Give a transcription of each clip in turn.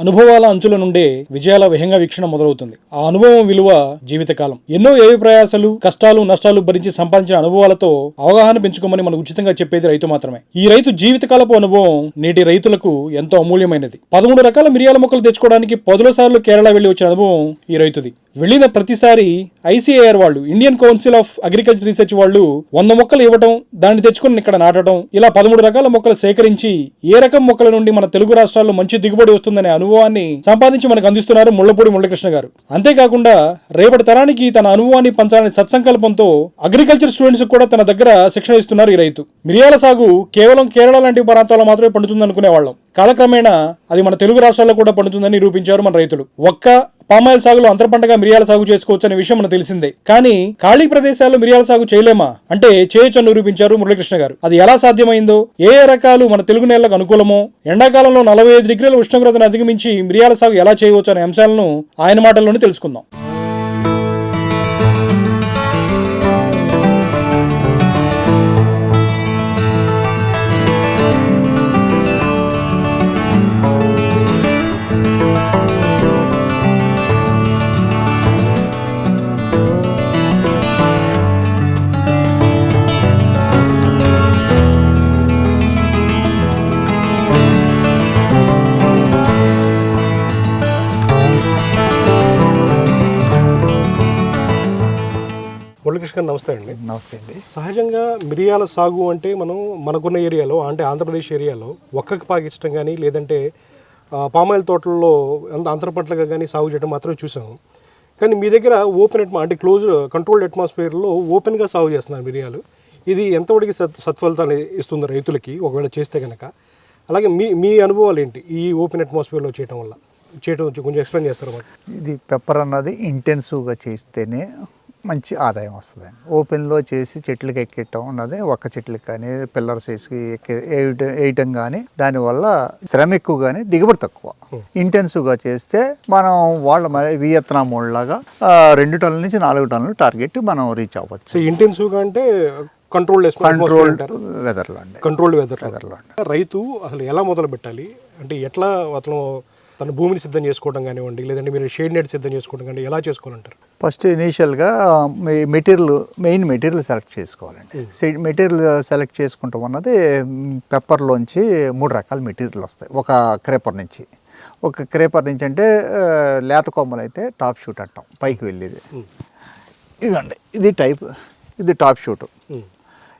అనుభవాల అంచుల నుండే విజయాల విహంగ వీక్షణ మొదలవుతుంది. ఆ అనుభవం విలువ జీవితకాలం. ఎన్నో ఏవి ప్రయాసాలు కష్టాలు నష్టాలు భరించి సంపాదించిన అనుభవాలతో అవగాహన పెంచుకోమని మనం ఉచితంగా చెప్పేది రైతు మాత్రమే. ఈ రైతు జీవితకాలపు అనుభవం నేటి రైతులకు ఎంతో అమూల్యమైనది. పదమూడు రకాల మిరియాల మొక్కలు తెచ్చుకోవడానికి పదుల సార్లు కేరళ వెళ్ళి వచ్చిన అనుభవం ఈ రైతుది. వెళ్ళిన ప్రతిసారి ఐసీఐఆర్ వాళ్ళు Indian council of agriculture research వాళ్ళు వంద మొక్కలు ఇవ్వటం దాన్ని తెచ్చుకుని ఇక్కడ నాటడం ఇలా పదమూడు రకాల మొక్కలు సేకరించి ఏ రకం మొక్కల నుండి మన తెలుగు రాష్ట్రాల్లో మంచి దిగుబడి వస్తుందనే అనుభవాన్ని సంపాదించి మనకు అందిస్తున్నారు ముళ్ళపూడి మురళకృష్ణ గారు. అంతేకాకుండా రేపటి తరానికి తన అనుభవాన్ని పంచాలని సత్సంకల్పంతో అగ్రికల్చర్ స్టూడెంట్స్ కూడా తన దగ్గర శిక్షణ ఇస్తున్నారు ఈ రైతు. మిరియాల సాగు కేవలం కేరళ లాంటి ప్రాంతాల్లో మాత్రమే పండుతుంది అనుకునేవాళ్ళం కాలక్రమేణా అది మన తెలుగు రాష్ట్రాల్లో కూడా పండుతుందని నిరూపించారు మన రైతులు. ఒక్క పామాయిల్ సాగులో అంతర పంటగా మిరియాల సాగు చేసుకోవచ్చు అనే విషయం మనకు తెలిసిందే. కానీ ఖాళీ ప్రదేశాల్లో మిరియాల సాగు చేయలేమా? అంటే చేయొచ్చు అని నిరూపించారు మురళీకృష్ణ గారు. అది ఎలా సాధ్యమైందో? ఏ ఏ రకాలు మన తెలుగు నేలకు అనుకూలమో? ఎండాకాలంలో నలభై ఐదు డిగ్రీల ఉష్ణోగ్రతను అధిగమించి మిరియాల సాగు ఎలా చేయవచ్చు అనే అంశాలను ఆయన మాటల్లోనే తెలుసుకుందాం. గారు నమస్తే అండి. నమస్తే అండి. సహజంగా మిరియాల సాగు అంటే మనం మనకున్న ఏరియాలో అంటే ఆంధ్రప్రదేశ్ ఏరియాలో ఒక్కకి పాకించడం కానీ లేదంటే పామాయిల్ తోటల్లో అంత అంతర పంటలుగా కానీ సాగు చేయడం మాత్రమే చూసాము. కానీ మీ దగ్గర ఓపెన్ అట్మా అంటే క్లోజ్ కంట్రోల్డ్ అట్మాస్ఫియర్లో ఓపెన్గా సాగు చేస్తున్నారు మిరియాలు. ఇది ఎంతవరకు సత్ సత్ఫలితాలు ఇస్తుంది రైతులకి ఒకవేళ చేస్తే కనుక అలాగే మీ మీ అనుభవాలు ఏంటి ఈ ఓపెన్ అట్మాస్ఫియర్లో చేయడం వల్ల? చేయడం కొంచెం ఎక్స్ప్లెయిన్ చేస్తారా ఇది పెప్పర్ అన్నది ఇంటెన్సివ్గా చేస్తేనే మంచి ఆదాయం వస్తుంది. ఓపెన్లో చేసి చెట్లకి ఎక్కేయటం అన్నది ఒక్క చెట్లకి కానీ పిల్లర్స్ వేసి ఎక్కే వేయట- కానీ దానివల్ల శ్రమ ఎక్కువ కానీ దిగుబడి తక్కువ. ఇంటెన్సివ్గా చేస్తే మనం వాళ్ళ మరి వియత్నాం లాగా రెండు టన్నుల నుంచి నాలుగు టన్నులు టార్గెట్ మనం రీచ్ అవ్వచ్చు. ఇంటెన్సివ్గా అంటే కంట్రోల్డ్ కంట్రోల్ వెదర్లో అండి. కంట్రోల్డ్ వెదర్ వెదర్లో రైతు అసలు ఎలా మొదలు పెట్టాలి అంటే ఎట్లా అతను తన భూమిని సిద్ధం చేసుకోవడం కానివ్వండి లేదంటే మీరు షేడ్ నెట్ సిద్ధం చేసుకోవడం కానీ ఎలా చేసుకోవాలంటారు? ఫస్ట్ ఇనీషియల్గా మెటీరియల్ మెయిన్ మెటీరియల్ సెలెక్ట్ చేసుకోవాలండి. సె- మెటీరియల్ సెలెక్ట్ చేసుకుంటాం అన్నది పెప్పర్లోంచి మూడు రకాల మెటీరియల్ వస్తాయి. ఒక క్రేపర్ నుంచి. ఒక క్రేపర్ నుంచి అంటే లేత కొమ్మలు అయితే టాప్ షూట్ అంటాం పైకి వెళ్ళేది. ఇదండి ఇది టైప్ ఇది టాప్ షూట్.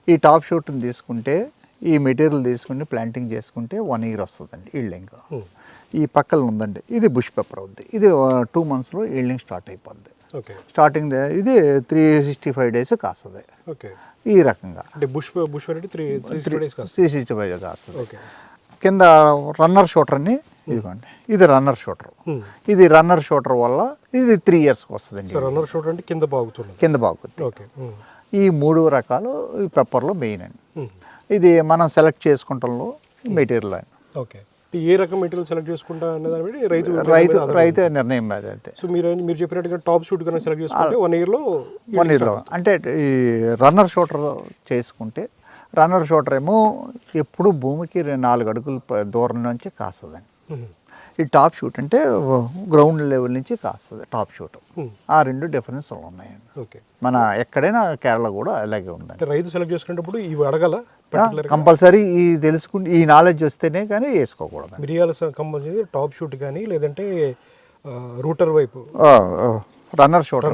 ఈ టాప్ షూట్ని తీసుకుంటే ఈ మెటీరియల్ తీసుకుని ప్లాంటింగ్ చేసుకుంటే వన్ ఇయర్ వస్తుందండి ఈల్డింగ్ ఈ పక్కన ఉందండి. ఇది బుష్ పెప్పర్ అవుద్ది. ఇది టూ మంత్స్లో ఈల్డింగ్ స్టార్ట్ అయిపోద్ది. ఓకే. స్టార్టింగ్ ఇది త్రీ సిక్స్టీ ఫైవ్ డేస్ కాస్తుంది. ఓకే. ఈ రకంగా. అంటే bush bush three sixty five కాస్తుంది. ఓకే. కింద రన్నర్ షూటర్ని ఇదిగోండి. ఇది రన్నర్ షూటర్ ఇది రన్నర్ షూటర్ వల్ల ఇది త్రీ ఇయర్స్కి వస్తుందండి సో రన్నర్ షూట్ అంటే కింద బాగుతున్నది కింద బాగుద్ది. ఓకే. ఈ మూడు రకాలు ఈ పెప్పర్లో మెయిన్ అండి. ఇది మనం సెలెక్ట్ చేసుకుంటంలో మెటీరియల్ అండి. ఓకే. ఏ రకం మెటీరియల్ సెలెక్ట్ చేసుకుంటా అనే దాన్ని బట్టి రైతు రైతు రైతు నిర్ణయం మీద అయితే సో మీరు మీరు చెప్పినట్టుగా టాప్ షూట్ కనుక సెలెక్ట్ చేసుకుంటే వన్ ఇయర్లో వన్ ఇయర్లో అంటే ఈ రన్నర్ షూటర్ చేసుకుంటే రన్నర్ షూటర్ ఏమో ఎప్పుడు భూమికి నాలుగు అడుగుల దూరం నుంచి కాస్తుందండి. ఈ టాప్ షూట్ అంటే గ్రౌండ్ లెవెల్ నుంచి కాస్తుంది టాప్ షూట్ ఆ రెండు డిఫరెన్స్ ఉన్నాయండి. ఓకే. మన ఎక్కడైనా కేరళ కూడా అలాగే ఉందండి. రైతు సెలెక్ట్ చేసుకునేటప్పుడు ఇవి అడగల? కంపల్సరీ ఈ తెలుసుకుంటే ఈ నాలెడ్జ్ వస్తేనే కానీ వేసుకోకూడదు. మిరియాల కంపల్సరీ టాప్ షూట్ కానీ లేదంటే రూటర్ వైపు. రన్నర్ shooter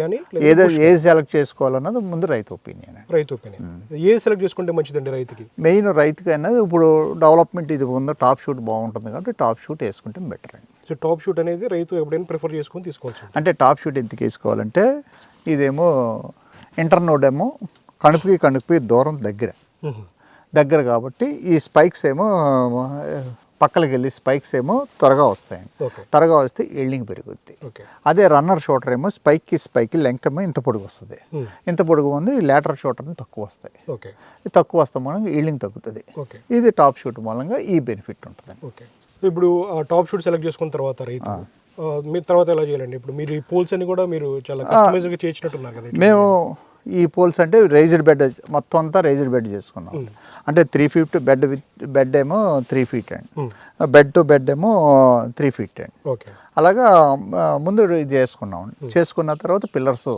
కానీ ఏదో ఏది సెలెక్ట్ చేసుకోవాలన్నది ముందు రైతు ఒపీనియన్ రైతు ఒపీనియన్ ఏ సెలెక్ట్ చేసుకుంటే మంచిదండి రైతుకి? మెయిన్ రైతుకి అనేది ఇప్పుడు డెవలప్మెంట్ ఇది ఉందో టాప్ షూట్ బాగుంటుంది కాబట్టి టాప్ షూట్ వేసుకుంటే బెటర్ అండి. సో టాప్ షూట్ అనేది రైతు ఎప్పుడైనా ప్రిఫర్ చేసుకొని తీసుకోవచ్చు. అంటే టాప్ షూట్ ఎందుకు వేసుకోవాలంటే ఇదేమో ఇంటర్నోడ్ ఏమో కణుపుకి కణుపుకి దూరం దగ్గర. దగ్గర కాబట్టి ఈ స్పైక్స్ ఏమో పక్కలకి వెళ్ళి స్పైక్స్ ఏమో త్వరగా వస్తాయండి త్వరగా వస్తే ఎల్డింగ్ పెరుగుద్ది. అదే రన్నర్ షూటర్ ఏమో స్పైక్కి స్పైక్కి లెంక్ ఏమో ఇంత పొడుగు వస్తుంది. ఇంత పొడుగు ఉంది లేటర్ షూటర్ని తక్కువ వస్తాయి. తక్కువ వస్తాం మూలంగా ఈల్డింగ్ తగ్గుతుంది. ఇది టాప్ షూట్ మూలంగా ఈ బెనిఫిట్ ఉంటుందండి ఓకే. ఇప్పుడు టాప్ షూట్ సెలెక్ట్ చేసుకున్న తర్వాత రైతు మీరు తర్వాత ఎలా చేయాలండి? ఇప్పుడు మీరు ఈ పోల్స్ అన్ని కూడా మీరు చాలా కస్టమైజ్గా చేయించినట్టున్నారు కదా. మేము ఈ పోల్స్ అంటే రైజ్డ్ బెడ్ మొత్తం అంతా రైజ్డ్ బెడ్ చేసుకున్నాం. అంటే three feet bed with bed ఏమో త్రీ ఫీట్ అండి. బెడ్ టు బెడ్ ఏమో త్రీ ఫీట్ అండి. అలాగా ముందు ఇది చేసుకున్నాం. చేసుకున్న తర్వాత పిల్లర్స్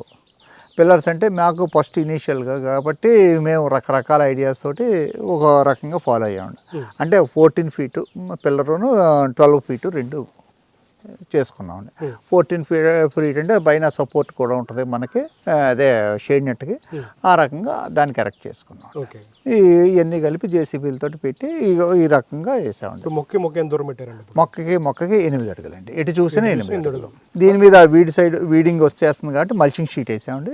పిల్లర్స్ అంటే మాకు ఫస్ట్ ఇనీషియల్గా కాబట్టి మేము రకరకాల ఐడియాస్ తోటి ఒక రకంగా ఫాలో అయ్యామండి అంటే ఫోర్టీన్ ఫీటు పిల్లరును ట్వెల్వ్ ఫీటు రెండు చేసుకున్నామండి. ఫోర్టీన్ ఫీట్ ఫీట్ అంటే పైన సపోర్ట్ కూడా ఉంటుంది మనకి అదే షేడ్ నెట్కి ఆ రకంగా దాన్ని కరెక్ట్ చేసుకున్నాం. ఓకే. ఈ ఇవన్నీ కలిపి జేసీబీలతోటి పెట్టి ఈ- రకంగా వేసామండి. ఇప్పుడు మొక్క మొక్క ఎంత దూరం పెట్టారండి? మొక్కకి మొక్కకి ఎనిమిది అడుగులండి. ఎటు చూసినా ఎనిమిది అడుగులు. దీని మీద వీడి సైడ్ వీడింగ్ వచ్చేస్తుంది కాబట్టి మల్చింగ్ షీట్ వేసామండి.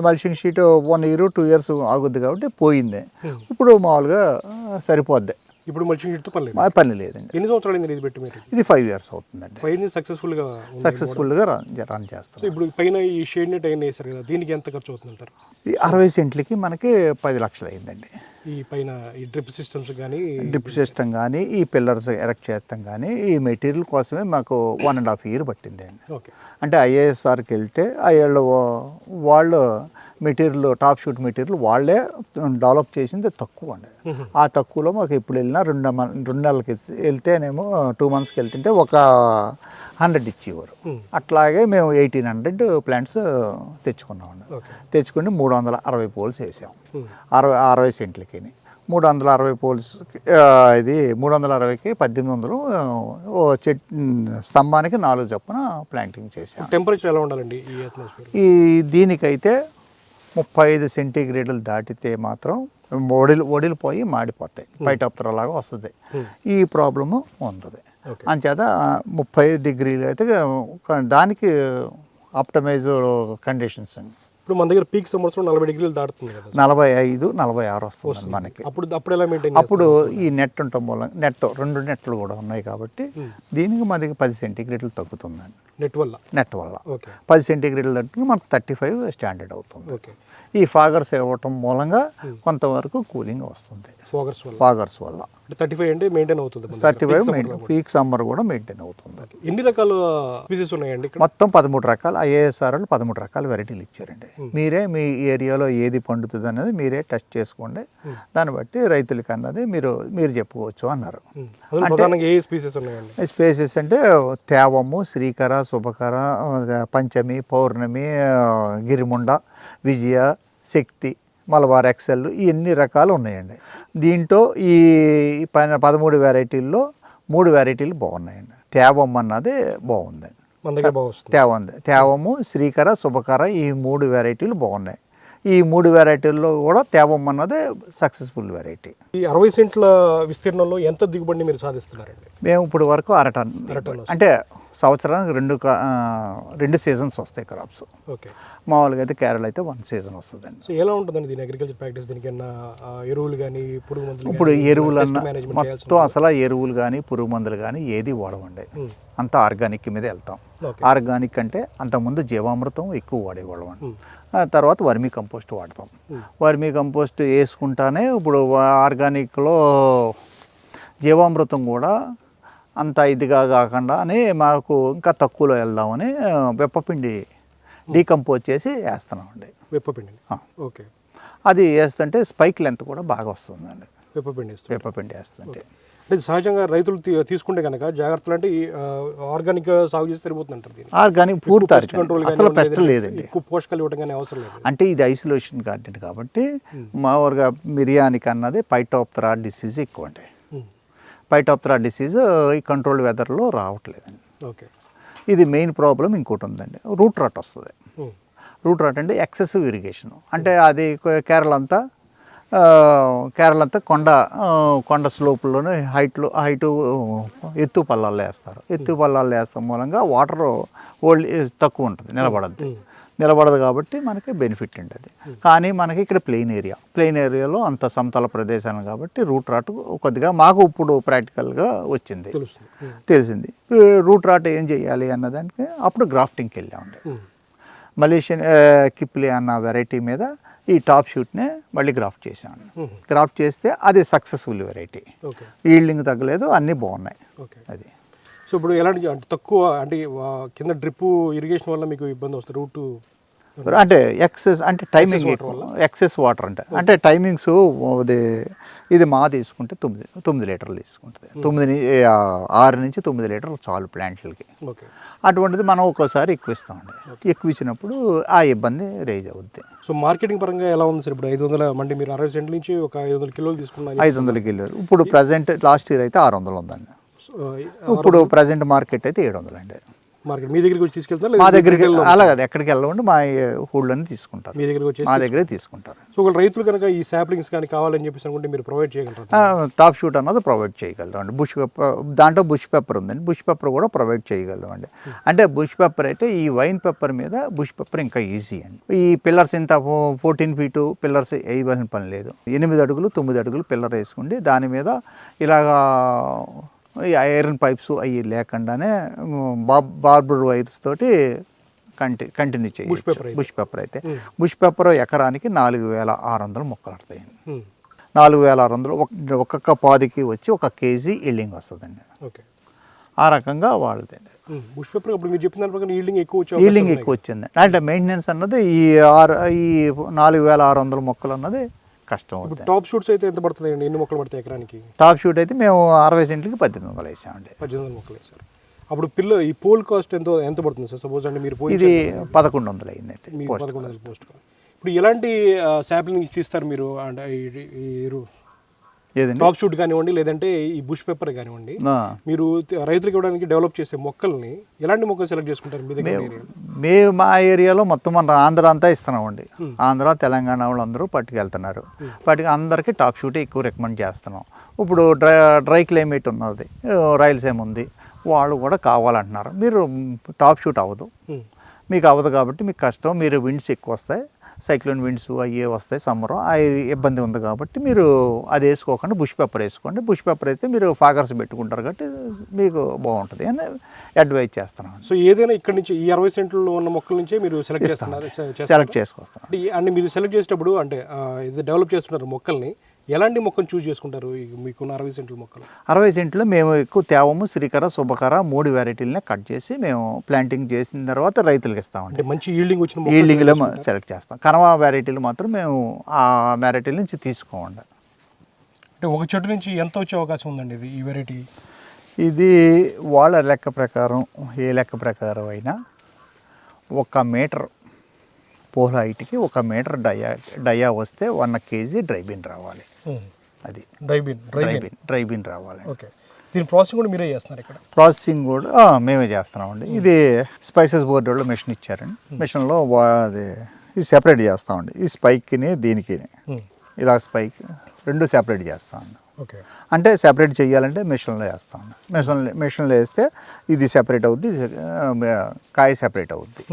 Mulching sheet one year two years ఆగుద్ది కాబట్టి పోయింది. ఇప్పుడు మామూలుగా సరిపోద్ది. ఇప్పుడు మల్చింగ్ షీట్తో పని లేదు పని లేదండి ఎన్ని సంవత్సరాలు ఇది పెట్టి మీరు ఇది ఫైవ్ ఇయర్స్ అవుతుందండి. పైన సక్సెస్ఫుల్గా ఉంది. సక్సెస్ఫుల్గా రన్ రన్ చేస్తాం సో ఇప్పుడు పైన ఈ షేడ్ నెట్ అయిన వేసారు కదా దీనికి ఎంత ఖర్చు అవుతుందంటారు? ఈ అరవై సెంట్లకి మనకి పది లక్షలు అయిందండి. ఈ పైన ఈ డ్రిప్ సిస్టమ్స్ కానీ డ్రిప్ సిస్టమ్ కానీ ఈ పిల్లర్స్ ఎరెక్ట్ చేస్తాం కానీ ఈ మెటీరియల్ కోసమే మాకు వన్ అండ్ హాఫ్ ఇయర్ పట్టిందండి. ఓకే అంటే ఐఏఎస్ఆర్కి వెళ్తే వాళ్ళు వాళ్ళు మెటీరియల్ టాప్ షూట్ మెటీరియల్ వాళ్ళే డెవలప్ చేసింది తక్కువ అండి. ఆ తక్కువలో మాకు ఎప్పుడు వెళ్ళినా రెండు రెండు నెలలకి వెళ్తేనేమో టూ మంత్స్కి వెళ్తుంటే ఒక హండ్రెడ్ ఇచ్చేవారు. అట్లాగే మేము ఎయిటీన్ హండ్రెడ్ ప్లాంట్స్ తెచ్చుకున్నామండి తెచ్చుకుని మూడు వందల అరవై పోల్స్ వేసాం. అరవై అరవై సెంట్లకి మూడు వందల అరవై పోల్స్ ఇది మూడు వందల అరవైకి పద్దెనిమిది వందలు చెట్ స్తంభానికి నాలుగు చొప్పున ప్లాంటింగ్ చేసాం టెంపరేచర్ ఎలా ఉండాలండి ఈ దీనికైతే ముప్పై ఐదు సెంటీగ్రేడ్లు దాటితే మాత్రం ఒడిలు ఒడిలిపోయి మాడిపోతాయి. పైటప్తరలాగా వస్తుంది. ఈ ప్రాబ్లము ఉంటుంది Okay. అంచేత ముప్పై డిగ్రీలు అయితే దానికి ఆప్టమైజ్ కండిషన్స్ అండి. ఇప్పుడు మన దగ్గర పీక్ సంవత్సరం నలభై డిగ్రీలు దాటుతుంది కదా. నలభై ఐదు నలభై ఆరు వస్తుంది మనకి. అప్పుడు అప్పుడు ఎలా మెయింటైన్ అప్పుడు ఈ నెట్ ఉండటం వల్ల నెట్ రెండు నెట్లు కూడా ఉన్నాయి కాబట్టి దీనికి మనకి పది సెంటీగ్రేడ్లు తగ్గుతుందండి. నెట్ వల్ల? నెట్ వల్ల. పది సెంటీగ్రేడ్లు అంటే మనకు థర్టీ ఫైవ్ స్టాండర్డ్ అవుతుంది. ఈ ఫాగర్స్ ఇవ్వటం మూలంగా కొంతవరకు కూలింగ్ వస్తుంది. ఫోగర్స్ వల్ల? ఫాగర్స్ వల్ల. థర్టీ ఫైవ్ అంటే మెయింటైన్ అవుతుంది థర్టీ. ఫైవ్ కూడా. పీక్ సమ్మర్ కూడా మెయింటైన్ అవుతుంది. ఎన్ని రకాల స్పీసెస్ ఉన్నాయండి మొత్తం పదమూడు రకాల. ఐఏఎస్ఆర్ పదమూడు రకాల వెరైటీలు ఇచ్చారండి. మీరే మీ ఏరియాలో ఏది పండుతుంది అనేది మీరే టెస్ట్ చేసుకోండి. దాన్ని బట్టి రైతులకి అన్నది మీరు మీరు చెప్పుకోవచ్చు అన్నారు. స్పేసెస్ అంటే తేవము శ్రీకర శుభకర పంచమి పౌర్ణమి గిరిముండ విజయ శక్తి మలబార్ ఎక్సెల్ ఇవన్నీ రకాలు ఉన్నాయండి. దీంట్లో ఈ పైన పదమూడు వెరైటీల్లో మూడు వెరైటీలు బాగున్నాయండి. తేవం అన్నది బాగుందండి తేవంది తేవము శ్రీకర శుభకర ఈ మూడు వెరైటీలు బాగున్నాయి. ఈ మూడు వెరైటీల్లో కూడా తేవం అన్నది సక్సెస్ఫుల్ వెరైటీ. ఈ అరవై సెంట్ల విస్తీర్ణంలో ఎంత దిగుబడిని మీరు సాధిస్తున్నారండి? మేము ఇప్పుడు వరకు అరటన్ అంటే సంవత్సరానికి రెండు రెండు సీజన్స్ వస్తాయి క్రాప్స్ ఓకే. మామూలుగా అయితే కేరళ అయితే వన్ సీజన్ వస్తుందండి. సో ఎలా ఉంటుందండి దీని అగ్రికల్చర్ ప్రాక్టీస్ దీనికి ఏమన్నా ఆ, ఎరువులు కానీ పురుగు మందులు ఇప్పుడు ఎరువులు అన్న మొత్తం అసలు ఎరువులు కానీ పురుగు మందులు కానీ ఏది వాడమండి ఉమ్. అంతా ఆర్గానిక్ మీద వెళ్తాం. ఆర్గానిక్ అంటే అంతకుముందు జీవామృతం ఎక్కువ వాడేవాళ్ళం తర్వాత వర్మీ కంపోస్ట్ వాడతాం. వర్మీ కంపోస్ట్ వేసుకుంటానే ఇప్పుడు ఆర్గానిక్లో జీవామృతం కూడా అంత ఇదిగా కాకుండా అని మాకు ఇంకా తక్కువలో వెళ్దామని వెప్పపిండి డీకంపోజ్ చేసి వేస్తున్నామండి. వేపపిండి ఆ. ఓకే. అది వేస్తుంటే స్పైక్ లెంత్ కూడా బాగా వస్తుందండి. వేపపిండి ఇస్తుంది వేపపిండి వేస్తుంటే. అంటే సహజంగా రైతులు తీసుకుంటే కనుక జాగ్రత్తలు అంటే ఆర్గానిక్ సాగు చేసి సరిపోతుంది ఆర్గానిక్ పూర్తి కంట్రోల్. అసలు పెస్ట్ లేదండి. ఎక్కువ పోషకాలు ఇవ్వడం కానీ అవసరం లేదు. అంటే ఇది ఐసోలేషన్ గార్డెన్ కాబట్టి మామూలుగా మిరియానికి అన్నది పైటోప్తరా డిసీజ్ ఎక్కువ అండి. పైటోప్తరా డిసీజ్ ఈ కంట్రోల్ వెదర్లో రావట్లేదండి. ఓకే. ఇది మెయిన్ ప్రాబ్లం ఇంకోటి ఉందండి. రూట్ రాట్ వస్తుంది. రూట్ రాట్ అంటే ఎక్సెసివ్ ఇరిగేషన్. అంటే అది కేరళ అంతా కేరళ అంతా కొండ కొండ స్లోపుల్లోనే హైట్లో హైటు ఎత్తు పల్లాలు వేస్తారు ఎత్తు పల్లాలు వేస్తాం మూలంగా వాటర్ ఓల్డ్ తక్కువ ఉంటుంది నిలబడద్దు. నిలబడదు కాబట్టి మనకి బెనిఫిట్ ఉంటుంది. కానీ మనకి ఇక్కడ ప్లెయిన్ ఏరియా ప్లెయిన్ ఏరియాలో అంత సమతల ప్రదేశాలు కాబట్టి రూట్ రాట్ కొద్దిగా మాకు ఇప్పుడు ప్రాక్టికల్గా వచ్చింది. ఉమ్. తెలిసింది. రూట్ రాట్ ఏం చేయాలి అన్నదానికి అప్పుడు గ్రాఫ్టింగ్కి వెళ్ళామండి. మలేషియన్ కిప్లీ అన్న వెరైటీ మీద ఈ టాప్ షూట్నే మళ్ళీ గ్రాఫ్ట్ చేశాను మ్మ్. గ్రాఫ్ట్ చేస్తే అది సక్సెస్ఫుల్ వెరైటీ ఈల్డింగ్ తగ్గలేదు అన్నీ బాగున్నాయి. అది. సో ఇప్పుడు ఎలాంటి అంటే తక్కువ అంటే కింద డ్రిప్ ఇరిగేషన్ వల్ల మీకు ఇబ్బంది వస్తుంది రూట్? అంటే ఎక్సెస్ అంటే టైమింగ్ ఎక్సెస్ వాటర్ అంటే. అంటే టైమింగ్స్ ఇది ఇది మా తీసుకుంటే తొమ్మిది తొమ్మిది లీటర్లు తీసుకుంటుంది. తొమ్మిది ని- ఆ, ఆరు నుంచి తొమ్మిది లీటర్లు చాలు ప్లాంట్లకి. ఓకే అటువంటిది మనం ఒక్కోసారి ఎక్కువ ఇస్తామండి ఎక్కువ ఇచ్చినప్పుడు ఆ ఇబ్బంది రేజ్ అవుద్ది. సో మార్కెటింగ్ పరంగా ఎలా ఉంది సార్ ఇప్పుడు? ఐదు వందల మండి మీరు అరవై సెంట్ల నుంచి ఒక ఐదు వందల కిలోలు తీసుకున్నారు. ఐదు వందల కిలోలు. ఇప్పుడు ప్రజెంట్ లాస్ట్ ఇయర్ అయితే ఆరు వందలు ఉందండి. ఇప్పుడు ప్రజెంట్ మార్కెట్ అయితే ఏడు వందలు అండి మార్కెట్ మీ దగ్గరికి వచ్చి తీసుకెళ్తారా మా దగ్గరికి? అలా కాదు ఎక్కడికి వెళ్ళకుండా మా ఊళ్ళోనే తీసుకుంటారు. మీ దగ్గరికి వచ్చి మా దగ్గరే తీసుకుంటారు. సో ఒకవేళ రైతులు కనుక ఈ సాప్లింగ్స్ కానీ కావాలని చెప్పేసి అనుకుంటే మీరు ప్రొవైడ్ చేయగలరు టాప్ షూట్ అన్నది ప్రొవైడ్ చేయగలుగుతాం అండి బుష్ పెప్పర్ దాంట్లో బుష్ పెప్పర్ ఉందండి. బుష్ పెప్పర్ కూడా ప్రొవైడ్ చేయగలుగుతాం అండి అంటే బుష్ పెప్పర్ అయితే ఈ వైన్ పెప్పర్ మీద బుష్ పెప్పర్ ఇంకా ఈజీ అండి. ఈ పిల్లర్స్ ఇంత ఫోర్టీన్ ఫీటు పిల్లర్స్ వేయవలసిన పని లేదు. ఎనిమిది అడుగులు తొమ్మిది అడుగులు పిల్లర్ వేసుకుండి దాని మీద ఇలాగా ఈ ఐరన్ పైప్స్ అవి లేకుండానే బాబ్ బార్బర్ వైర్స్ తోటి కంటి కంటిన్యూ అయితే. బుష్ పెప్పర్ అయితే. బుష్ పెప్పర్ ఎకరానికి నాలుగు వేల ఆరు వందలు మొక్కలు పడతాయండి. నాలుగు వేల ఆరు వందలు ఒక్- ఒక్కొక్క పాదికి వచ్చి ఒక కేజీ ఇల్లింగ్ వస్తుందండి. ఆ రకంగా వాళ్ళదండి. బుష్ పేపర్ ఇప్పుడు మీరు చెప్పిన ప్రకారం ఈల్డింగ్ ఎక్కువ ఈల్డింగ్ ఎక్కువ వచ్చింది. అంటే మెయింటెనెన్స్ అన్నది ఈ ఆరు ఈ నాలుగు వేల ఆరు వందల మొక్కలు అన్నది కష్టం ఇప్పుడు అవుతుంది. టాప్ షూట్స్ అయితే ఎంత పడుతుంది అండి ఎన్ని మొక్కలు పడతాయి ఎకరానికి? టాప్ షూట్ అయితే మేము అరవై సెంట్లకి పద్దెనిమిది వందలు వేసామండి. పద్దెనిమిది మొక్కలు వేశారు. అప్పుడు పిల్ల ఈ పోల్ కాస్ట్ ఎంతో ఎంత పడుతుంది సార్? సపోజ్ అంటే మీరు ఇది పదకొండు వందలు అయిందండి పదకొండు వందల పోస్ట్ ఇప్పుడు ఎలాంటి శాంప్లింగ్ తీస్తారు మీరు? అంటే టాప్ షూట్ కానివ్వండి లేదంటే ఈ బుష్ పేపర్ కానివ్వండి. మీరు రైతులకు ఇవ్వడానికి డెవలప్ చేసే మొక్కల్ని ఎలాంటి మొక్కలు సెలెక్ట్ చేసుకుంటారు మీ దగ్గర? ఏరియా మేము మా ఏరియాలో మొత్తం మన ఆంధ్ర అంతా ఇస్తున్నామండి. ఆంధ్ర తెలంగాణ వాళ్ళందరూ పట్టుకెళ్తున్నారు. పట్టుకు అందరికీ టాప్ షూట్ ఎక్కువ రికమెండ్ చేస్తున్నాం. ఇప్పుడు డ్రై డ్రై క్లైమేట్ ఉన్నది రాయలసీమ ఉంది. వాళ్ళు కూడా కావాలంటున్నారు. మీరు టాప్ షూట్ అవ్వదు. మీకు అవ్వదు కాబట్టి మీకు కష్టం మీరు విండ్స్ ఎక్కువ వస్తాయి సైక్లోన్ విండ్స్ అయ్యే వస్తాయి సమ్మర్. ఆ ఇబ్బంది ఉంది కాబట్టి మీరు అది వేసుకోకుండా బుష్ పేపర్ వేసుకోండి. బుష్ పేపర్ అయితే మీరు ఫాగర్స్ పెట్టుకుంటారు కాబట్టి మీకు బాగుంటుంది. అని అడ్వైజ్ చేస్తున్నాం సో ఏదైనా ఇక్కడ నుంచి ఈ అరవై సెంట్లో ఉన్న మొక్కల నుంచే మీరు సెలెక్ట్ చేస్తున్నారు? సెలెక్ట్ చేసుకొస్తాం అంటే మీరు సెలెక్ట్ చేసేటప్పుడు అంటే ఇది డెవలప్ చేస్తున్నారు మొక్కల్ని. ఎలాంటి మొక్కను చూస్ చేసుకుంటారు? మీకున్న అరవై సెంట్ల మొక్కలు. అరవై సెంట్లో మేము ఎక్కువ తేవము శ్రీకర శుభకర మూడు వెరైటీలని కట్ చేసి మేము ప్లాంటింగ్ చేసిన తర్వాత రైతులకు ఇస్తామండి. అంటే మంచి ఈల్డింగ్ వచ్చిన ఈల్డింగ్లో సెలెక్ట్ చేస్తాం. కనవా వెరైటీలు మాత్రం మేము ఆ వెరైటీల నుంచి తీసుకోండి అంటే ఒక చెట్టు నుంచి ఎంత వచ్చే అవకాశం ఉందండి ఇది ఈ వెరైటీ ఇది వాళ్ళ లెక్క ప్రకారం ఏ లెక్క ప్రకారం అయినా ఒక మీటర్ పోల హైట్కి ఒక మీటర్ డయా డయా వస్తే వన్ కేజీ డ్రై బీన్ రావాలి. అది. Dry bean dry dry bean bean dry bean రావాలి. ఓకే. దీని ప్రాసెసింగ్ కూడా మీరే చేస్తున్నారు ఇక్కడ? ప్రాసెసింగ్ కూడా మేమే చేస్తున్నామండి. ఇది స్పైసెస్ బోర్డు వాళ్ళు మిషన్ ఇచ్చారండి. మిషన్లో అది ఇది సెపరేట్ చేస్తామండి. ఈ స్పైక్ని దీనికి ఇలా స్పైక్ రెండు సెపరేట్ చేస్తామండి. ఓకే. అంటే సెపరేట్ చేయాలంటే మిషన్లో వేస్తామండి. మిషన్ మిషన్లో వేస్తే ఇది సెపరేట్ అవుద్ది కాయ సెపరేట్ అవుద్ది.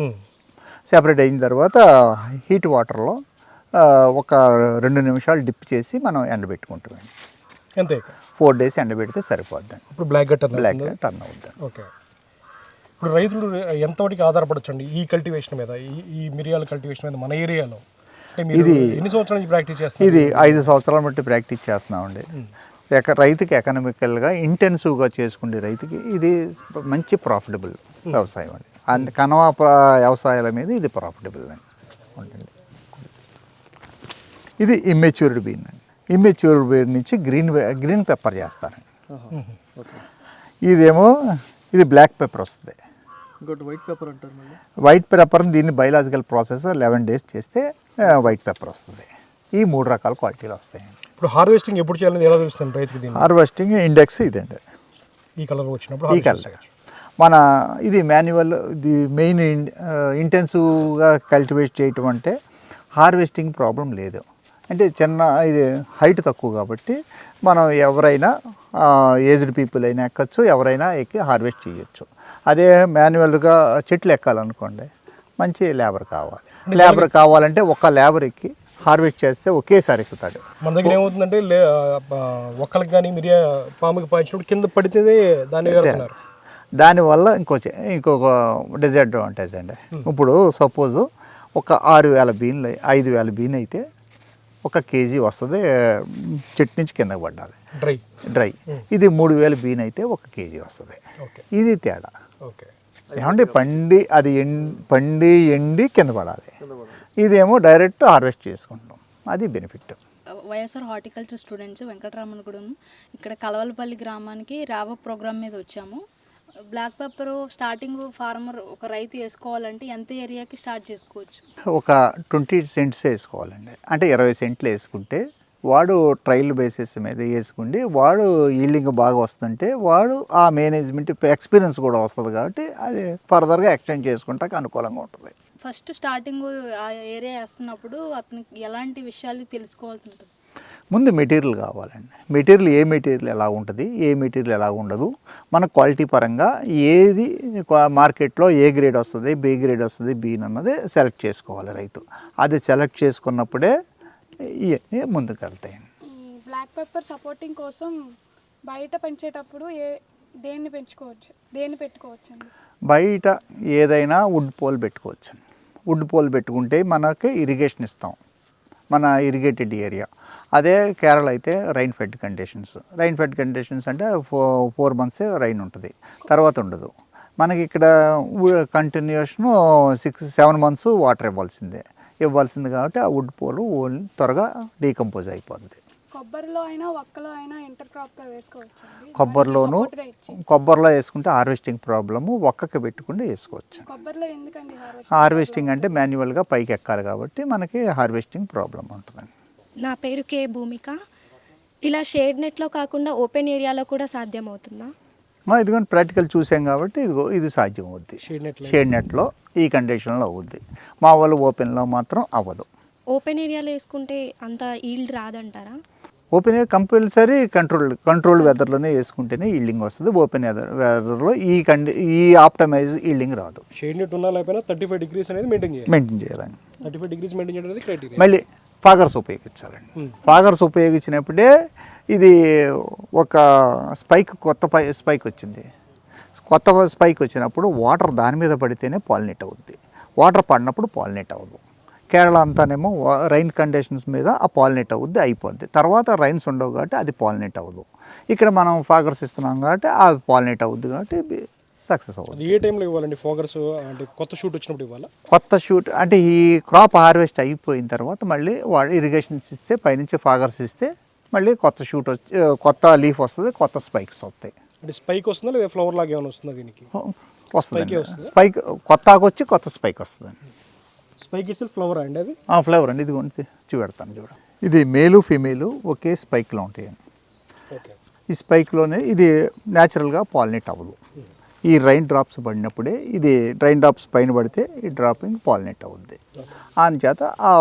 సెపరేట్ అయిన తర్వాత హీట్ వాటర్లో ఒక రెండు నిమిషాలు డిప్ చేసి మనం ఎండబెట్టుకుంటామండి. అంతే. ఫోర్ డేస్ ఎండబెడితే సరిపోద్దండి. ఇప్పుడు బ్లాక్ గట్టర్ బ్లాక్ టర్న్ అవుద్దండి. ఓకే. ఇప్పుడు రైతులు ఎంతవరకు ఆధారపడొచ్చండి ఈ కల్టివేషన్ మీద? ఈ మిరియాల కల్టివేషన్ మీద మన ఏరియాలో? ఇది- ఎన్ని సంవత్సరాల నుంచి ప్రాక్టీస్ చేస్తారు ఇది ఐదు సంవత్సరాల బట్టి ప్రాక్టీస్ చేస్తున్నామండి. ఎక రైతుకి ఎకనామికల్గా ఇంటెన్సివ్గా చేసుకునే రైతుకి ఇది మంచి ప్రాఫిటబుల్ వ్యవసాయం అండి. అండ్ కనవా వ్యవసాయాల మీద ఇది ప్రాఫిటబుల్ అండి. ఉంటుంది. ఇది ఇమ్మెచ్యూర్డ్ బీన్ అండి. ఇమ్మెచ్యూర్డ్ బీన్ నుంచి గ్రీన్ గ్రీన్ పెప్పర్ చేస్తారండి. ఇదేమో ఇది బ్లాక్ పెప్పర్ వస్తుంది. ఇంకోటి వైట్ పేపర్ అంటారు వైట్ పెప్పర్ దీన్ని బయలాజికల్ ప్రాసెస్ లెవెన్ డేస్ చేస్తే వైట్ పెప్పర్ వస్తుంది. ఈ మూడు రకాల క్వాలిటీలు వస్తాయి ఇప్పుడు హార్వెస్టింగ్ ఎప్పుడు చేయాలని ఎలా తెలుస్తుంది రైతుకి దీన్ని? హార్వెస్టింగ్ ఇండెక్స్ ఇదండి. ఈ కలర్ వచ్చినప్పుడు ఈ కలర్. మన ఇది మాన్యువల్ ఇది మెయిన్ ఇంటెన్సివ్గా కల్టివేట్ చేయటం అంటే హార్వెస్టింగ్ ప్రాబ్లం లేదు. అంటే చిన్న ఇది హైట్ తక్కువ కాబట్టి మనం ఎవరైనా ఏజ్డ్ పీపుల్ అయినా ఎక్కచ్చు ఎవరైనా ఎక్కి హార్వెస్ట్ చేయొచ్చు. అదే మాన్యువల్గా చెట్లు ఎక్కాలనుకోండి మంచి లేబర్ కావాలి. లేబర్ కావాలంటే ఒక లేబర్ ఎక్కి హార్వెస్ట్ చేస్తే ఒకేసారి ఎక్కుతాడు. మన దగ్గర ఏమవుతుందంటే ఒక్కరికి కానీ మిరియా పాముకి పాయించినప్పుడు కింద దాన్ని వేరుతున్నారు దానివల్ల ఇంకో ఇంకొక డిసడ్వాంటేజ్ అండి. ఇప్పుడు సపోజ్ ఒక ఆరు వేల బీన్లు ఐదు వేల బీన్ అయితే ఒక కేజీ వస్తుంది చెట్టు నుంచి కిందకి పడ్డాలి డ్రై డ్రై ఇది మూడు వేల బీన్ అయితే ఒక కేజీ వస్తుంది. ఓకే ఇది తేడా. ఓకే ఏమంటే పండి అది ఎం పండి ఎండి కింద పడాలి. ఇదేమో డైరెక్ట్ హార్వెస్ట్ చేసుకుంటాం. అది benefit. YSR horticulture students Venkataramannagudem ఇక్కడ కలవలపల్లి గ్రామానికి రావ ప్రోగ్రామ్ మీద వచ్చాము. బ్లాక్ పెప్పర్ స్టార్టింగ్ ఫార్మర్ ఒక రైతు వేసుకోవాలంటే ఎంత ఏరియాకి స్టార్ట్ చేసుకోవచ్చు? ఒక ట్వంటీ సెంట్స్ వేసుకోవాలండి. అంటే ఇరవై సెంట్లు వేసుకుంటే వాడు ట్రయల్ బేసిస్ మీద వేసుకుండి వాడు ఈల్డింగ్ బాగా వస్తుంటే వాడు ఆ మేనేజ్మెంట్ ఎక్స్పీరియన్స్ కూడా వస్తుంది కాబట్టి అది ఫర్దర్గా ఎక్స్టెండ్ చేసుకుంటాక అనుకూలంగా ఉంటుంది. ఫస్ట్ స్టార్టింగ్ ఆ ఏరియా వేస్తున్నప్పుడు అతనికి ఎలాంటి విషయాలు తెలుసుకోవాల్సి ఉంటుంది? ముందు మెటీరియల్ కావాలండి. మెటీరియల్ ఏ మెటీరియల్ ఎలా ఉంటుంది ఏ మెటీరియల్ ఎలా ఉండదు మన క్వాలిటీ పరంగా ఏది మార్కెట్లో ఏ గ్రేడ్ వస్తుంది బి గ్రేడ్ వస్తుంది బీన్ అన్నది సెలెక్ట్ చేసుకోవాలి రైతు. అది సెలెక్ట్ చేసుకున్నప్పుడే ఇవన్నీ ముందుకు వెళ్తాయండి ఈ బ్లాక్ పెప్పర్ సపోర్టింగ్ కోసం బయట పెంచేటప్పుడు ఏ దేన్ని పెంచుకోవచ్చు దేన్ని పెట్టుకోవచ్చు బయట ఏదైనా వుడ్ పోల్ పెట్టుకోవచ్చు వుడ్ పోల్ పెట్టుకుంటే మనకి ఇరిగేషన్ ఇస్తాం. మన ఇరిగేటెడ్ ఏరియా అదే కేరళ అయితే rain fed conditions rain fed conditions అంటే ఫో ఫోర్ మంత్స్ రైన్ ఉంటుంది. తర్వాత ఉండదు. మనకి ఇక్కడ continuation six seven months water ఇవ్వాల్సిందే. ఇవ్వాల్సింది కాబట్టి ఆ వుడ్ పోల్ ఓన్లీ త్వరగా డీకంపోజ్ అయిపోతుంది కొబ్బరిలో అయినా ఒక్కలో అయినా ఇంటర్ క్రాప్గా వేసుకోవచ్చు కొబ్బరిలోను కొబ్బరిలో వేసుకుంటే హార్వెస్టింగ్ ప్రాబ్లము ఒక్కకి పెట్టుకుంటే వేసుకోవచ్చు. కొబ్బరిలో ఎందుకండి హార్వెస్ట్ హార్వెస్టింగ్ అంటే మాన్యువల్గా పైకి ఎక్కాలి కాబట్టి మనకి హార్వెస్టింగ్ ప్రాబ్లం ఉంటుందండి. నా పేరు కే భూమిక. ఇలా షేడ్ నెట్లో కాకుండా ఓపెన్ ఏరియాలో కూడా సాధ్యమవుతుందా? మా ఇదిగోండి ప్రాక్టికల్ చూసాం కాబట్టి ఇదిగో ఇది సాధ్యం అవుద్ది. షేడ్ నెట్ షేడ్ నెట్లో ఈ కండిషన్లో అవుద్ది. మా వాళ్ళు ఓపెన్లో మాత్రం అవ్వదు. ఓపెన్ ఏరియాలో వేసుకుంటే అంత yield రాదంటారా? Open air compulsory control control వెదర్లోనే వేసుకుంటేనే ఈల్డింగ్ వస్తుంది. ఓపెన్ వెదర్ వెదర్లో ఈ కండి ఈ ఆప్టమైజ్ ఈల్డింగ్ రాదు. షేడ్ నెట్ ఉన్నా లేకపోయినా థర్టీ ఫైవ్ డిగ్రీస్ అనేది మెయింటైన్ చేయాలి. మెయింటైన్ చేయాలండి. థర్టీ ఫైవ్ డిగ్రీస్ మెయింటైన్ చేయడం అనేది మళ్ళీ ఫాగర్స్ ఉపయోగించాలండి. ఫాగర్స్ ఉపయోగించినప్పుడే ఇది ఒక స్పైక్ కొత్త స్పైక్ వచ్చింది. కొత్త స్పైక్ వచ్చినప్పుడు వాటర్ దాని మీద పడితేనే పాలినేట్ అవుద్ది. వాటర్ పడినప్పుడు పాలినేట్ అవ్వదు. కేరళ అంతానేమో రైన్ కండిషన్స్ మీద ఆ పాలినేట్ అవుద్ది అయిపోద్ది. తర్వాత రైన్స్ ఉండవు కాబట్టి అది పాలినేట్ అవ్వదు. ఇక్కడ మనం ఫాగర్స్ ఇస్తున్నాం కాబట్టి ఆ పాలినేట్ అవుద్ది కాబట్టి సక్సెస్ అవుద్ది. అది ఏ టైంలో ఇవ్వాలండి? ఫోకర్స్ అంటే కొత్త షూట్ వచ్చినప్పుడు ఇవ్వాలా? కొత్త షూట్ అంటే ఈ క్రాప్ హార్వెస్ట్ అయిపోయిన తర్వాత మళ్ళీ వాడు ఇరిగేషన్స్ ఇస్తే పైనుంచి ఫాగర్స్ ఇస్తే మళ్ళీ కొత్త షూట్ వచ్చి కొత్త లీఫ్ వస్తుంది కొత్త స్పైక్స్ వస్తాయి. అంటే స్పైక్ వస్తుందా లేదా ఫ్లవర్ లాగా ఏమైనా వస్తుందా దీనికి? వస్తుందా? స్పైక్ కొత్త ఆకు వచ్చి కొత్త స్పైక్ వస్తుందండి. స్పైక్ ఇట్స్ ఫ్లవర్ అండి అది? ఆ ఫ్లేవర్ అండి. ఇదిగోండి చూపెడతాను చూడ. ఇది మేలు ఫీమేలు ఒకే స్పైక్లో ఉంటాయండి. ఓకే. ఈ స్పైక్లోనే ఇది న్యాచురల్గా పాలినేట్ అవ్వదు. ఈ రైన్ డ్రాప్స్ పడినప్పుడే ఇది రైన్ డ్రాప్స్ పైన పడితే ఈ డ్రాపింగ్ పాలినేట్ అవుద్ది. చేత ఆ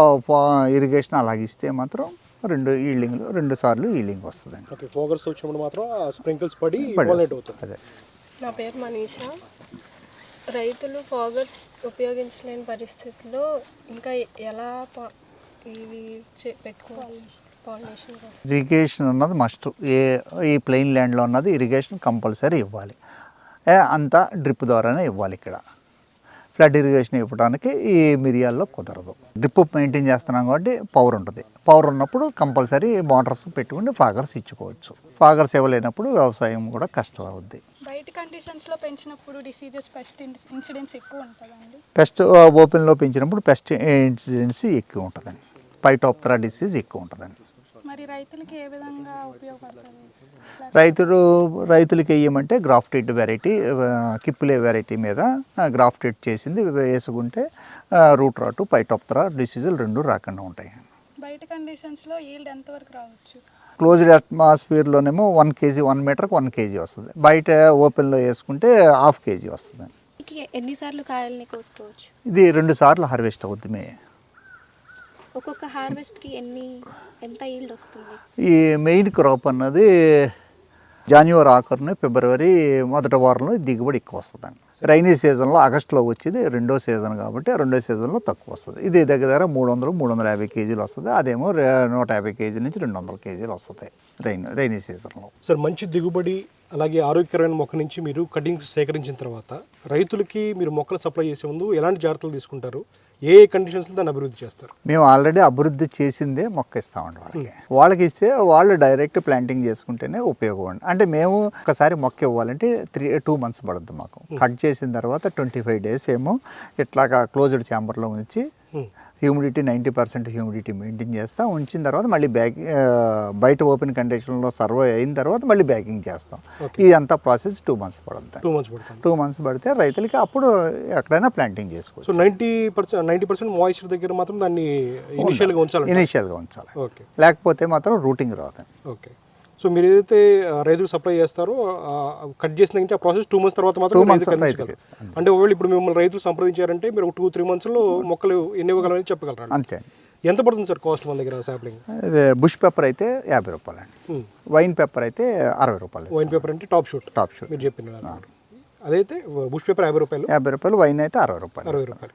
ఇరిగేషన్ అలాగిస్తే మాత్రం రెండు ఈల్డింగ్లు రెండు సార్లు ఈల్డింగ్ వస్తుందండి. ఓకే ఫోకర్స్ వచ్చినప్పుడు మాత్రం స్ప్రింకిల్స్ పడి. పాలినేట్ అవుతుంది. అదే. నా పేరు మనీషా. రైతులు ఫాగర్స్ ఉపయోగించలేని పరిస్థితుల్లో ఇంకా ఎలా ఇవి పెట్టుకోవచ్చు? ఇరిగేషన్ ఉన్నది మస్ట్ ఏ ఈ ప్లెయిన్ ల్యాండ్లో ఉన్నది ఇరిగేషన్ కంపల్సరీ ఇవ్వాలి. ఏ అంతా డ్రిప్ ద్వారానే ఇవ్వాలి ఇక్కడ. ఫ్లడ్ ఇరిగేషన్ ఇవ్వడానికి ఈ మిరియాల్లో కుదరదు. డ్రిప్ మెయింటైన్ చేస్తున్నాం కాబట్టి పవర్ ఉంటుంది. పవర్ ఉన్నప్పుడు కంపల్సరీ మోటార్స్ పెట్టుకుని ఫాగర్స్ ఇచ్చుకోవచ్చు. ఫాగర్స్ ఇవ్వలేనప్పుడు వ్యవసాయం కూడా కష్టం అవుద్ది. బయట కండిషన్స్లో పెంచినప్పుడు డిసీజెస్ పెస్ట్ ఇన్సిడెంట్స్ ఎక్కువ ఉంటుందండి. పెస్ట్ ఓపెన్లో పెంచినప్పుడు పెస్ట్ ఇన్సిడెన్సీ ఎక్కువ ఉంటుందండి. పైటోప్తరా డిసీజ్ ఎక్కువ ఉంటుందండి. మరి రైతులకి ఏ విధంగా ఉపయోగపడుతుంది? రైతులు రైతులకి వేయమంటే గ్రాఫ్టెడ్ వెరైటీ కిప్పులే వెరైటీ మీద గ్రాఫ్టెడ్ చేసింది వేసుకుంటే రూట్ రాటు పైటోప్తరా డిసీజులు రెండు రాకుండా ఉంటాయి బయట కండిషన్స్లో ఈల్డ్ ఎంతవరకు రావచ్చు? క్లోజ్డ్ అట్మాస్ఫియర్లోనేమో వన్ కేజీ వన్ మీటర్కి వన్ కేజీ వస్తుంది. బయట ఓపెన్లో వేసుకుంటే హాఫ్ కేజీ వస్తుంది. ఎన్నిసార్లు కాయల్ని కోసుకోవచ్చు? ఇది రెండు సార్లు హార్వెస్ట్ అవుతుంది ఒక్కొక్క హార్వెస్ట్కి ఎన్ని ఎంత ఈల్డ్ వస్తుంది? ఈ మెయిన్ క్రాప్ అన్నది జాన్యువరి ఆఖరుని ఫిబ్రవరి మొదటి వారంలో దిగుబడి ఎక్కువ వస్తుందండి. రైనీ సీజన్లో ఆగస్టులో వచ్చేది రెండో సీజన్ కాబట్టి రెండో సీజన్లో తక్కువ వస్తుంది. ఇది దగ్గర దగ్గర మూడు వందలు మూడు వందల యాభై కేజీలు వస్తుంది. అదేమో నూట యాభై కేజీ నుంచి రెండు వందల కేజీలు వస్తుంది రైన్ రైనీ సీజన్లో. సార్ మంచి దిగుబడి అలాగే ఆరోగ్యకరమైన మొక్క నుంచి మీరు కటింగ్స్ సేకరించిన తర్వాత రైతులకి మీరు మొక్కలు సప్లై చేసే ముందు ఎలాంటి జాగ్రత్తలు తీసుకుంటారు? ఏ ఏ కండిషన్స్లో దాన్ని అభివృద్ధి చేస్తారు? మేము ఆల్రెడీ అభివృద్ధి చేసిందే మొక్క ఇస్తామండి వాళ్ళకి. వాళ్ళకి ఇస్తే వాళ్ళు డైరెక్ట్ ప్లాంటింగ్ చేసుకుంటేనే ఉపయోగం. అంటే మేము ఒకసారి మొక్క ఇవ్వాలంటే త్రీ టూ మంత్స్ పడుద్ది మాకు. కట్ చేసిన తర్వాత ట్వంటీ ఫైవ్ డేస్ ఏమో ఇట్లాగా క్లోజ్డ్ ఛాంబర్లో ఉంచి humidity ninety percent humidity maintain చేస్తాం ఉంచిన తర్వాత మళ్ళీ బ్యాగ్ బయట ఓపెన్ కండిషన్లో సర్వే అయిన తర్వాత మళ్ళీ బ్యాగింగ్ చేస్తాం. అంతా ప్రాసెస్ టూ మంత్స్ పడుతుంది టూ మంత్స్ పడుతుంది. టూ మంత్స్ పడితే రైతులకి అప్పుడు ఎక్కడైనా ప్లాంటింగ్ చేసుకోవచ్చు. So ninety percent ninety percent moisture దగ్గర మాత్రం దాన్ని ఇనిషియల్గా ఉంచాలి ఇనీషియల్గా ఉంచాలి. ఓకే లేకపోతే మాత్రం రూటింగ్ రాదండి ఓకే సో మీరు ఏదైతే ఆ, రైతులకు సప్లై చేస్తారో కట్ చేసిన నుంచి ఆ ప్రాసెస్ టూ మంత్స్ తర్వాత మాత్రం. అంటే ఒకవేళ ఇప్పుడు మిమ్మల్ని రైతులు సంప్రదించారంటే మీరు టూ త్రీ మంత్స్లో మొక్కలు ఎన్ని ఇవ్వగలరని చెప్పగలరా. అంతే. ఎంత పడుతుంది సార్ కాస్ట్ మన దగ్గర సాప్లింగ్ బుష్ పెప్పర్ అయితే యాభై రూపాయలు అండి. వైన్ పెప్పర్ అయితే అరవై రూపాయలు. వైన్ పేపర్ అంటే టాప్ షూట్ టాప్ షూట్ మీరు చెప్పిన. అదైతే బుష్ పేపర్ యాభై రూపాయలు. యాభై రూపాయలు వైన్ అయితే అరవై రూపాయలు అరవై. రూపాయలు.